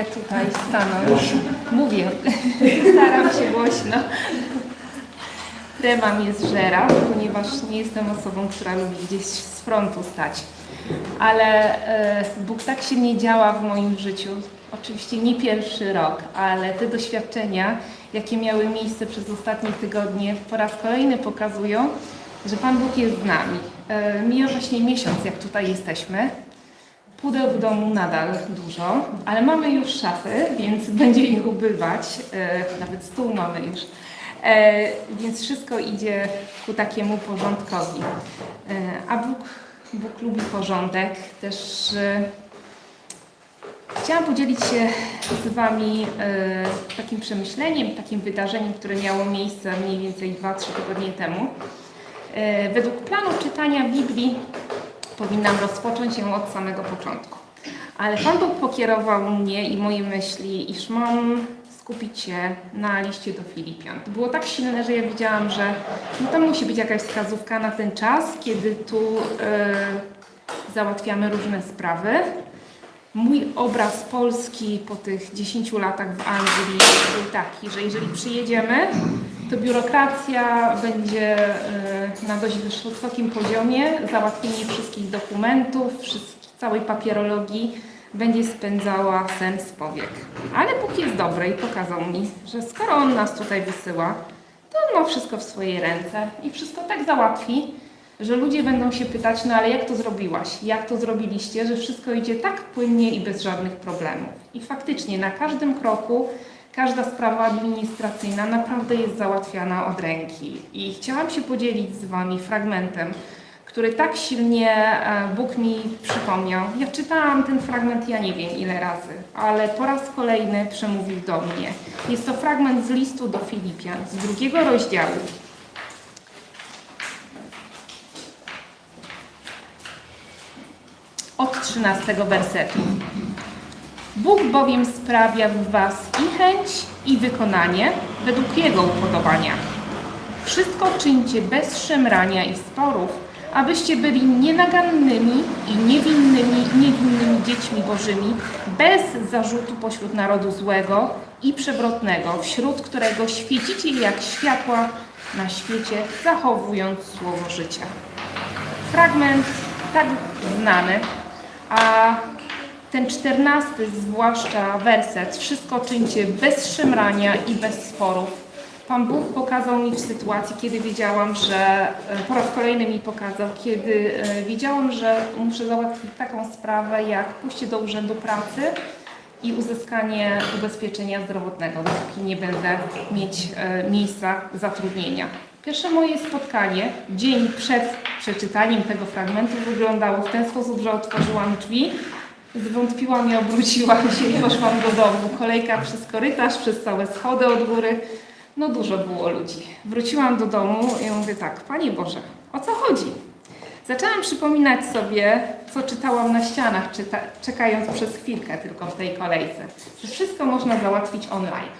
Mogę tutaj stanąć. Mówię, staram się głośno. Trema mnie zżera, ponieważ nie jestem osobą, która lubi gdzieś z frontu stać. Ale e, Bóg tak się nie działa w moim życiu. Oczywiście nie pierwszy rok, ale te doświadczenia, jakie miały miejsce przez ostatnie tygodnie, po raz kolejny pokazują, że Pan Bóg jest z nami. E, mija właśnie miesiąc, jak tutaj jesteśmy. Pudeł w domu nadal dużo, ale mamy już szafy, więc będzie ich ubywać. E, nawet stół mamy już. E, więc wszystko idzie ku takiemu porządkowi. E, a Bóg, Bóg lubi porządek. Też chciałam podzielić się z Wami takim przemyśleniem, takim wydarzeniem, które miało miejsce mniej więcej 2-3 tygodnie temu. Według planu czytania Biblii powinnam rozpocząć ją od samego początku. Ale Pan Bóg pokierował mnie i moje myśli, iż mam skupić się na liście do Filipian. To było tak silne, że ja wiedziałam, że no tam musi być jakaś wskazówka na ten czas, kiedy tu e, załatwiamy różne sprawy. Mój obraz Polski po tych 10 latach w Anglii był taki, że jeżeli przyjedziemy, to biurokracja będzie e, na dość wysokim poziomie, załatwienie wszystkich dokumentów, wszystkich, całej papierologii będzie spędzała sen z powiek. Ale Bóg jest dobry i pokazał mi, że skoro On nas tutaj wysyła, to On ma wszystko w swojej ręce i wszystko tak załatwi, że ludzie będą się pytać, no ale jak to zrobiłaś? Jak to zrobiliście, że wszystko idzie tak płynnie i bez żadnych problemów. I faktycznie na każdym kroku każda sprawa administracyjna naprawdę jest załatwiana od ręki. I chciałam się podzielić z Wami fragmentem, który tak silnie e, Bóg mi przypomniał. Ja czytałam ten fragment, ja nie wiem ile razy, ale po raz kolejny przemówił do mnie. Jest to fragment z listu do Filipian, z drugiego rozdziału. Od 13 wersetu. Bóg bowiem sprawia w Was i chęć, i wykonanie według Jego upodobania. Wszystko czyńcie bez szemrania i sporów, abyście byli nienagannymi i niewinnymi, niewinnymi dziećmi bożymi, bez zarzutu pośród narodu złego i przewrotnego, wśród którego świecicie jak światła na świecie, zachowując słowo życia. Fragment tak znany, a ten czternasty zwłaszcza werset, wszystko czyńcie bez szemrania i bez sporów. Pan Bóg pokazał mi w sytuacji, kiedy wiedziałam, że e, po raz kolejny mi pokazał, kiedy e, wiedziałam, że muszę załatwić taką sprawę jak pójście do urzędu pracy i uzyskanie ubezpieczenia zdrowotnego, dopóki nie będę mieć e, miejsca zatrudnienia. Pierwsze moje spotkanie, dzień przed przeczytaniem tego fragmentu, wyglądało w ten sposób, że otworzyłam drzwi, zwątpiłam i obróciłam się i poszłam do domu. Kolejka przez korytarz, przez całe schody od góry. No dużo było ludzi. Wróciłam do domu i mówię tak, Panie Boże, o co chodzi? Zaczęłam przypominać sobie, co czytałam na ścianach, czyta, czekając przez chwilkę tylko w tej kolejce. Że wszystko można załatwić online.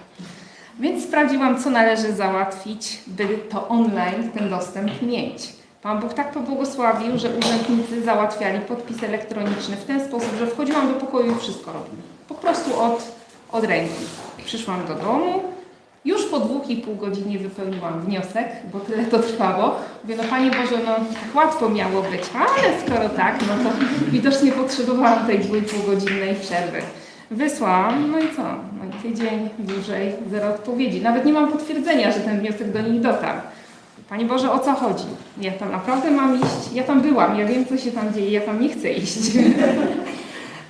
Więc sprawdziłam, co należy załatwić, by to online ten dostęp mieć. Pan Bóg tak pobłogosławił, że urzędnicy załatwiali podpis elektroniczny w ten sposób, że wchodziłam do pokoju i wszystko robiłam. Po prostu od, od ręki. Przyszłam do domu, już po dwóch i pół godzinie wypełniłam wniosek, bo tyle to trwało. Mówię, no Panie Boże, no tak łatwo miało być, ale skoro tak, no to widocznie potrzebowałam tej dwu i pół godzinnej przerwy. Wysłałam, no i co? No i tydzień dłużej, zero odpowiedzi. Nawet nie mam potwierdzenia, że ten wniosek do nich dotarł. Panie Boże, o co chodzi? Ja tam naprawdę mam iść? Ja tam byłam, ja wiem, co się tam dzieje, ja tam nie chcę iść.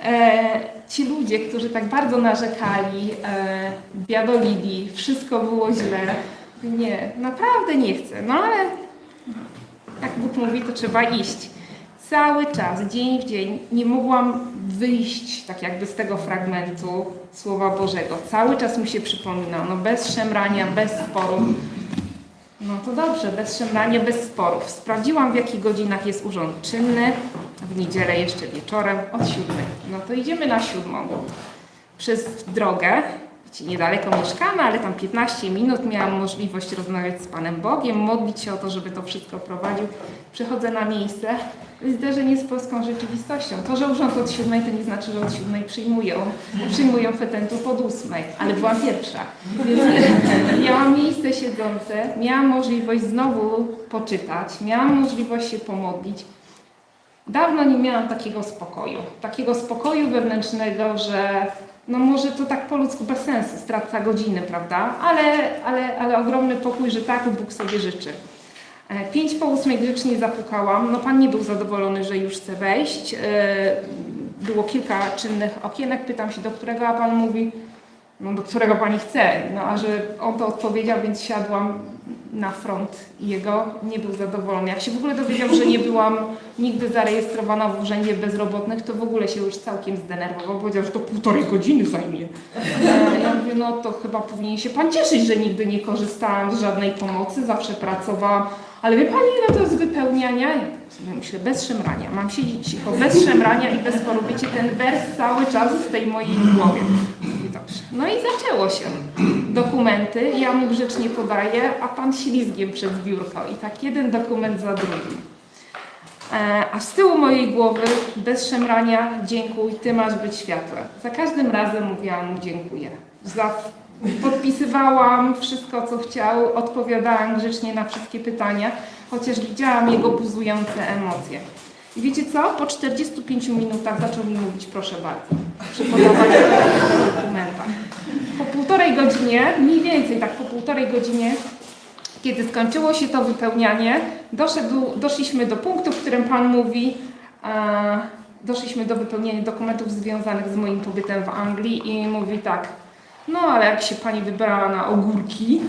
e, ci ludzie, którzy tak bardzo narzekali, e, biadolili, wszystko było źle. Nie, naprawdę nie chcę. No ale jak Bóg mówi, to trzeba iść. Cały czas, dzień w dzień, nie mogłam wyjść tak jakby z tego fragmentu Słowa Bożego. Cały czas mi się przypominał, no bez szemrania, bez sporu. No to dobrze, bez szemrania, bez sporów. Sprawdziłam, w jakich godzinach jest urząd czynny. W niedzielę jeszcze wieczorem od siódmej. No to idziemy na siódmą. Przez drogę niedaleko mieszkamy, ale tam 15 minut miałam możliwość rozmawiać z Panem Bogiem, modlić się o to, żeby to wszystko prowadził. Przychodzę na miejsce, zderzenie z polską rzeczywistością. To, że urząd od siódmej, to nie znaczy, że od siódmej przyjmują. Przyjmują fetentów od ósmej, ale byłam pierwsza. Miałam miejsce siedzące, miałam możliwość znowu poczytać, miałam możliwość się pomodlić. Dawno nie miałam takiego spokoju. Takiego spokoju wewnętrznego, że no może to tak po ludzku bez sensu, strata godziny, prawda? Ale, ale, ale ogromny pokój, że tak Bóg sobie życzy. E, Pięć po ósmej grzecznie zapukałam. No pan nie był zadowolony, że już chcę wejść. E, Było kilka czynnych okienek. Pytam się, do którego, a pan mówi, no do którego pani chce. No a że on to odpowiedział, więc siadłam na front jego nie był zadowolony. Jak się w ogóle dowiedział, że nie byłam nigdy zarejestrowana w urzędzie bezrobotnych, to w ogóle się już całkiem zdenerwował. Powiedział, że to półtorej godziny zajmie. E, Ja mówię, no to chyba powinien się pan cieszyć, że nigdy nie korzystałam z żadnej pomocy, zawsze pracowałam. Ale wie pani, ile to jest wypełniania? Ja myślę, bez szemrania. Mam siedzieć cicho, bez szemrania i bez. Wiecie, ten wers cały czas w tej mojej głowie. No i zaczęło się. Dokumenty, ja mu grzecznie podaję, a pan ślizgiem przez biurko. I tak jeden dokument za drugim. E, A z tyłu mojej głowy, bez szemrania, dziękuj, ty masz być światłem. Za każdym razem mówiłam mu dziękuję. Za, podpisywałam wszystko, co chciał, odpowiadałam grzecznie na wszystkie pytania, chociaż widziałam jego buzujące emocje. I wiecie co? Po 45 minutach zaczął mi mówić proszę bardzo, przy podawaniu dokumentach. Po półtorej godzinie, mniej więcej tak po półtorej godzinie, kiedy skończyło się to wypełnianie, doszedł, doszliśmy do punktu, w którym Pan mówi, e, doszliśmy do wypełnienia dokumentów związanych z moim pobytem w Anglii i mówi tak, no ale jak się Pani wybrała na ogórki,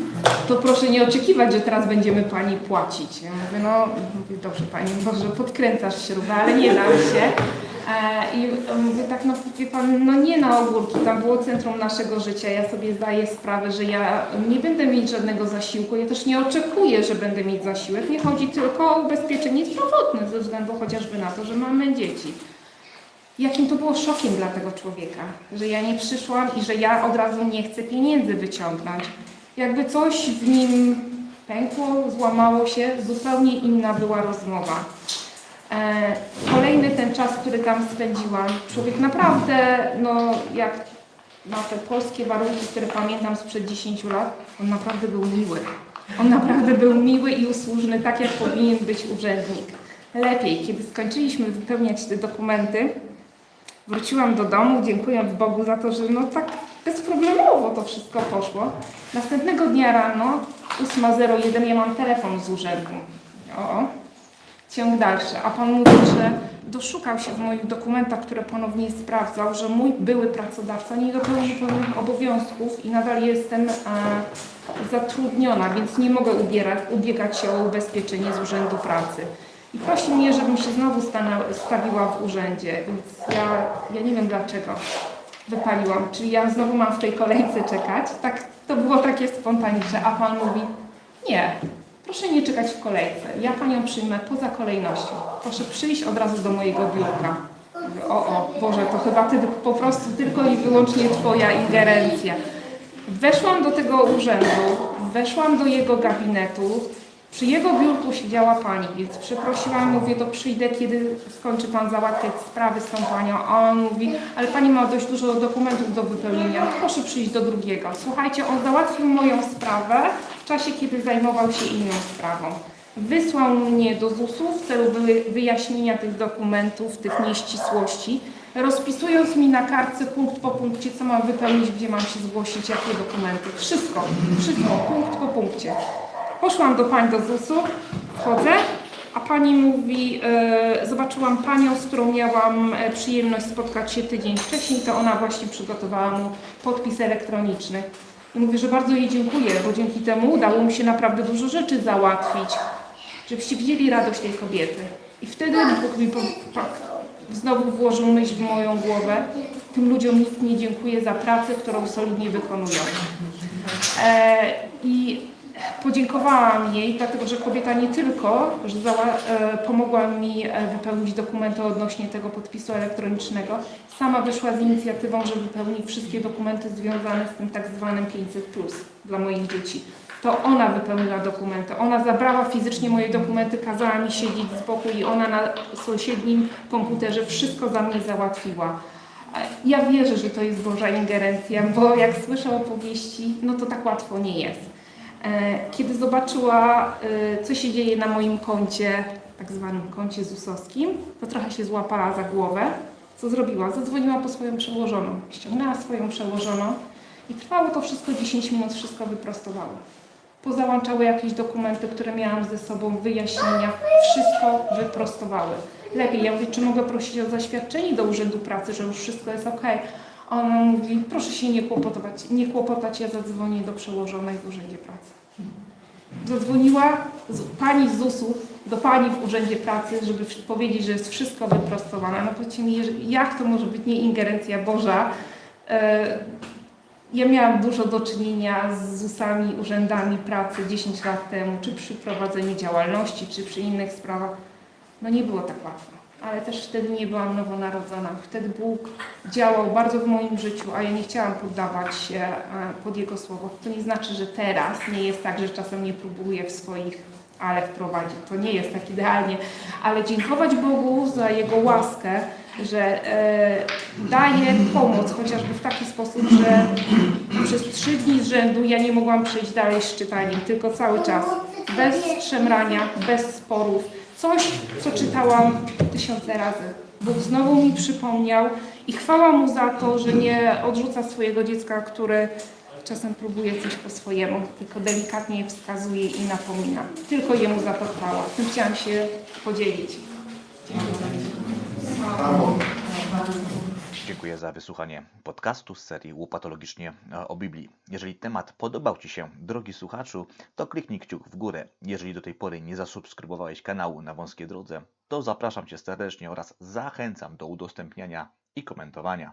to proszę nie oczekiwać, że teraz będziemy Pani płacić. Ja mówię, no mówię, dobrze Pani, może podkręcasz śrubę, ale nie dam się. E, I mówię tak, no wie Pan, no nie na ogórki, tam było centrum naszego życia. Ja sobie zdaję sprawę, że ja nie będę mieć żadnego zasiłku. Ja też nie oczekuję, że będę mieć zasiłek. Nie chodzi tylko o ubezpieczenie zdrowotne ze względu chociażby na to, że mamy dzieci. Jakim to było szokiem dla tego człowieka, że ja nie przyszłam i że ja od razu nie chcę pieniędzy wyciągnąć. Jakby coś w nim pękło, złamało się, zupełnie inna była rozmowa. E, Kolejny ten czas, który tam spędziłam, człowiek naprawdę, no jak na te polskie warunki, które pamiętam sprzed 10 lat, on naprawdę był miły. On naprawdę był miły i usłużny, tak jak powinien być urzędnik. Lepiej, kiedy skończyliśmy wypełniać te dokumenty, wróciłam do domu, dziękując Bogu za to, że no tak bezproblemowo to wszystko poszło. Następnego dnia rano, 8.01, ja mam telefon z urzędu. O, ciąg dalszy. A pan mówi, że doszukał się w moich dokumentach, które ponownie sprawdzał, że mój były pracodawca nie dopełnił pewnych obowiązków i nadal jestem e, zatrudniona, więc nie mogę ubierać, ubiegać się o ubezpieczenie z Urzędu Pracy. I prosi mnie, żebym się znowu stana, stawiła w urzędzie, więc ja, ja nie wiem dlaczego wypaliłam. Czyli ja znowu mam w tej kolejce czekać. Tak, to było takie spontaniczne, a pan mówi, nie, Proszę nie czekać w kolejce. Ja Panią przyjmę poza kolejnością. Proszę przyjść od razu do mojego biurka. O, o, Boże, to chyba ty, po prostu tylko i wyłącznie Twoja ingerencja. Weszłam do tego urzędu, weszłam do jego gabinetu. Przy jego biurku siedziała pani, więc przeprosiłam, mówię, to przyjdę, kiedy skończy pan załatwiać sprawy z tą panią. A on mówi, ale pani ma dość dużo dokumentów do wypełnienia, proszę przyjść do drugiego. Słuchajcie, on załatwił moją sprawę w czasie, kiedy zajmował się inną sprawą. Wysłał mnie do ZUS-u w celu wy- wyjaśnienia tych dokumentów, tych nieścisłości, rozpisując mi na kartce punkt po punkcie, co mam wypełnić, gdzie mam się zgłosić, jakie dokumenty. Wszystko, wszystko, punkt po punkcie. Poszłam do pań do ZUS-u, wchodzę, a pani mówi, e, zobaczyłam panią, z którą miałam e, przyjemność spotkać się tydzień wcześniej, to ona właśnie przygotowała mu podpis elektroniczny. I mówię, że bardzo jej dziękuję, bo dzięki temu udało mi się naprawdę dużo rzeczy załatwić, żebyście widzieli radość tej kobiety. I wtedy Bóg mi znowu włożył myśl w moją głowę, tym ludziom nikt nie dziękuję za pracę, którą solidnie wykonują. E, I Podziękowałam jej, dlatego że kobieta nie tylko że pomogła mi e, wypełnić dokumenty odnośnie tego podpisu elektronicznego, sama wyszła z inicjatywą, że wypełni wszystkie dokumenty związane z tym tak zwanym 500 plus dla moich dzieci. To ona wypełniła dokumenty. Ona zabrała fizycznie moje dokumenty, kazała mi siedzieć z boku i ona na sąsiednim komputerze wszystko za mnie załatwiła. E, Ja wierzę, że to jest Boża ingerencja, bo jak słyszę opowieści, no to tak łatwo nie jest. E, Kiedy zobaczyła, e, co się dzieje na moim koncie, tak zwanym koncie ZUS-owskim, to trochę się złapała za głowę. Co zrobiła? Zadzwoniła po swoją przełożoną. Ściągnęła swoją przełożoną i trwało to wszystko 10 minut, wszystko wyprostowało. Pozałączały jakieś dokumenty, które miałam ze sobą, wyjaśnienia, wszystko wyprostowały. Lepiej, ja mówię, czy mogę prosić o zaświadczenie do Urzędu Pracy, że już wszystko jest ok. Ona mówi, proszę się nie kłopotować, nie kłopotać, ja zadzwonię do przełożonej w Urzędzie Pracy. Zadzwoniła z, pani z ZUS-u do pani w Urzędzie Pracy, żeby powiedzieć, że jest wszystko wyprostowane. No powiedzcie mi, jak to może być nie ingerencja Boża? E, ja miałam dużo do czynienia z ZUS-ami, urzędami pracy 10 lat temu, czy przy prowadzeniu działalności, czy przy innych sprawach. No nie było tak łatwo, ale też wtedy nie byłam nowonarodzona. Wtedy Bóg działał bardzo w moim życiu, a ja nie chciałam poddawać się e, pod Jego słowo. To nie znaczy, że teraz nie jest tak, że czasem nie próbuję w swoich, ale wprowadzić. To nie jest tak idealnie, ale dziękować Bogu za Jego łaskę, że e, daje pomoc, chociażby w taki sposób, że przez trzy dni z rzędu ja nie mogłam przejść dalej z czytaniem, tylko cały czas, bez szemrania, bez sporów. Coś, co czytałam tysiące razy. Bóg znowu mi przypomniał i chwała Mu za to, że nie odrzuca swojego dziecka, który czasem próbuje coś po swojemu, tylko delikatnie je wskazuje i napomina. Tylko Jemu za to chwała. Tym chciałam się podzielić. Dziękuję za wysłuchanie podcastu z serii Łopatologicznie e, o Biblii. Jeżeli temat podobał Ci się, drogi słuchaczu, to kliknij kciuk w górę. Jeżeli do tej pory nie zasubskrybowałeś kanału na wąskiej drodze, to zapraszam Cię serdecznie oraz zachęcam do udostępniania i komentowania.